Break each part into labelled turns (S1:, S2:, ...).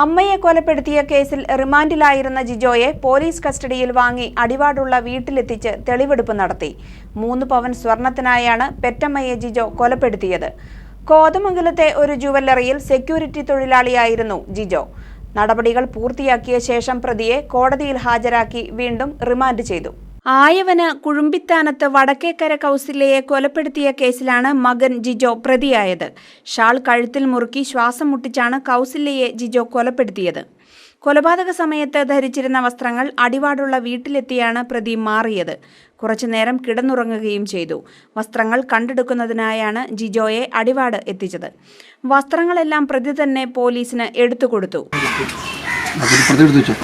S1: അമ്മയെ കൊലപ്പെടുത്തിയ കേസിൽ റിമാൻഡിലായിരുന്ന ജിജോയെ പോലീസ് കസ്റ്റഡിയിൽ വാങ്ങി അടിവാടുള്ള വീട്ടിലെത്തിച്ച് തെളിവെടുപ്പ് നടത്തി. മൂന്ന് പവൻ സ്വർണത്തിനായാണ് പെറ്റമ്മയെ ജിജോ കൊലപ്പെടുത്തിയത്. കോതമംഗലത്തെ ഒരു ജുവല്ലറിയിൽ സെക്യൂരിറ്റി തൊഴിലാളിയായിരുന്നു ജിജോ. നടപടികൾ പൂർത്തിയാക്കിയ ശേഷം പ്രതിയെ കോടതിയിൽ ഹാജരാക്കി വീണ്ടും റിമാൻഡ് ചെയ്തു. ആയവന് കുഴുമ്പിത്താനത്ത് വടക്കേക്കര കൗസിലയെ കൊലപ്പെടുത്തിയ കേസിലാണ് മകൻ ജിജോ പ്രതിയായത്. ഷാൾ കഴുത്തിൽ മുറുക്കി ശ്വാസം മുട്ടിച്ചാണ് കൗസില്ലയെ ജിജോ കൊലപ്പെടുത്തിയത്. കൊലപാതക സമയത്ത് ധരിച്ചിരുന്ന വസ്ത്രങ്ങൾ അടിവാടുള്ള വീട്ടിലെത്തിയാണ് പ്രതി മാറിയത്. കുറച്ചുനേരം കിടന്നുറങ്ങുകയും ചെയ്തു. വസ്ത്രങ്ങൾ കണ്ടെടുക്കുന്നതിനായാണ് ജിജോയെ അടിവാട് എത്തിച്ചത്. വസ്ത്രങ്ങളെല്ലാം പ്രതി തന്നെ പോലീസിന് എടുത്തുകൊടുത്തു
S2: എടുത്ത്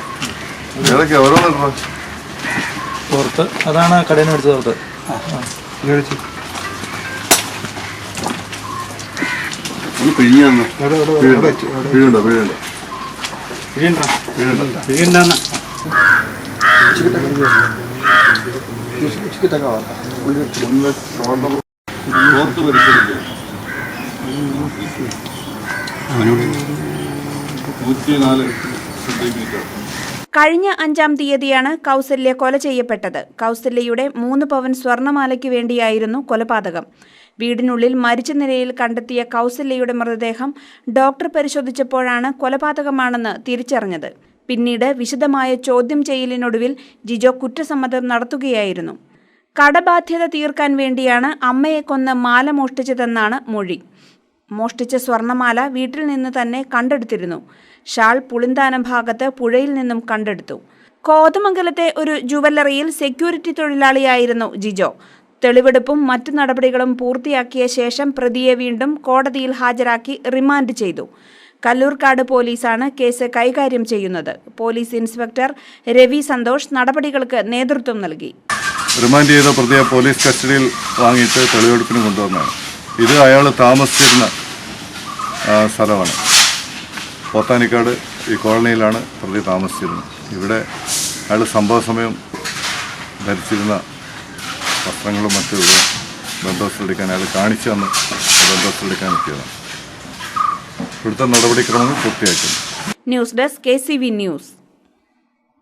S3: പുറത്ത് അതാണ് കടയിൽ നിന്ന് മേടിച്ചത് പുറത്ത്
S2: മേടിച്ചു.
S4: പിഴിഞ്ഞാന്ന് പിഴിയുണ്ടോ നൂറ്റിനാല് സെന്റിമീറ്റർ.
S1: കഴിഞ്ഞ അഞ്ചാം തീയതിയാണ് കൗസല്യ കൊല ചെയ്യപ്പെട്ടത്. കൗസല്യയുടെ മൂന്ന് പവൻ സ്വർണമാലയ്ക്ക് വേണ്ടിയായിരുന്നു കൊലപാതകം. വീടിനുള്ളിൽ മരിച്ച നിലയിൽ കണ്ടെത്തിയ കൗസല്യയുടെ മൃതദേഹം ഡോക്ടർ പരിശോധിച്ചപ്പോഴാണ് കൊലപാതകമാണെന്ന് തിരിച്ചറിഞ്ഞത്. പിന്നീട് വിശദമായ ചോദ്യം ചെയ്യലിനൊടുവിൽ ജിജോ കുറ്റസമ്മതം നടത്തുകയായിരുന്നു. കടബാധ്യത തീർക്കാൻ വേണ്ടിയാണ് അമ്മയെ കൊന്ന് മാല മോഷ്ടിച്ചതെന്നാണ് മൊഴി. മോഷ്ടിച്ച സ്വർണമാല വീട്ടിൽ നിന്ന് തന്നെ കണ്ടെടുത്തിരുന്നു. ഷാൾ പുളിന്താനം ഭാഗത്ത് പുഴയിൽ നിന്നും കണ്ടെടുത്തു. കോതമംഗലത്തെ ഒരു ജുവല്ലറിയിൽ സെക്യൂരിറ്റി തൊഴിലാളിയായിരുന്നു ജിജോ. തെളിവെടുപ്പും മറ്റു നടപടികളും പൂർത്തിയാക്കിയ ശേഷം പ്രതിയെ വീണ്ടും കോടതിയിൽ ഹാജരാക്കി റിമാൻഡ് ചെയ്തു. കല്ലൂർക്കാട് പോലീസാണ് കേസ് കൈകാര്യം ചെയ്യുന്നത്. പോലീസ് ഇൻസ്പെക്ടർ രവി സന്തോഷ് നടപടികൾക്ക് നേതൃത്വം നൽകി.
S4: റിമാൻഡ് ചെയ്ത പ്രതിയെ പോലീസ് കസ്റ്റഡിയിൽ വാങ്ങിയിട്ട് തെളിവെടുപ്പിന് കൊണ്ടുവന്നതാണ് ഇത് അയാൾ താമസിച്ചിരുന്ന സ്ഥലമാണ്. പോത്താനിക്കാട് ഈ കോളനിയിലാണ് പ്രതി താമസിച്ചിരുന്നത്. ഇവിടെ അയാൾ സംഭവ സമയം ധരിച്ചിരുന്ന വസ്ത്രങ്ങളും മറ്റും ഇവിടെ ബന്ധോസ്തെടുക്കാൻ അയാൾ കാണിച്ചു തന്ന്. ബന്ധോസ്തെടുക്കാൻ എത്തിയതാണ്. ഇവിടുത്തെ നടപടിക്രമങ്ങൾ പൂർത്തിയാക്കുന്നു
S1: news desk K C V news.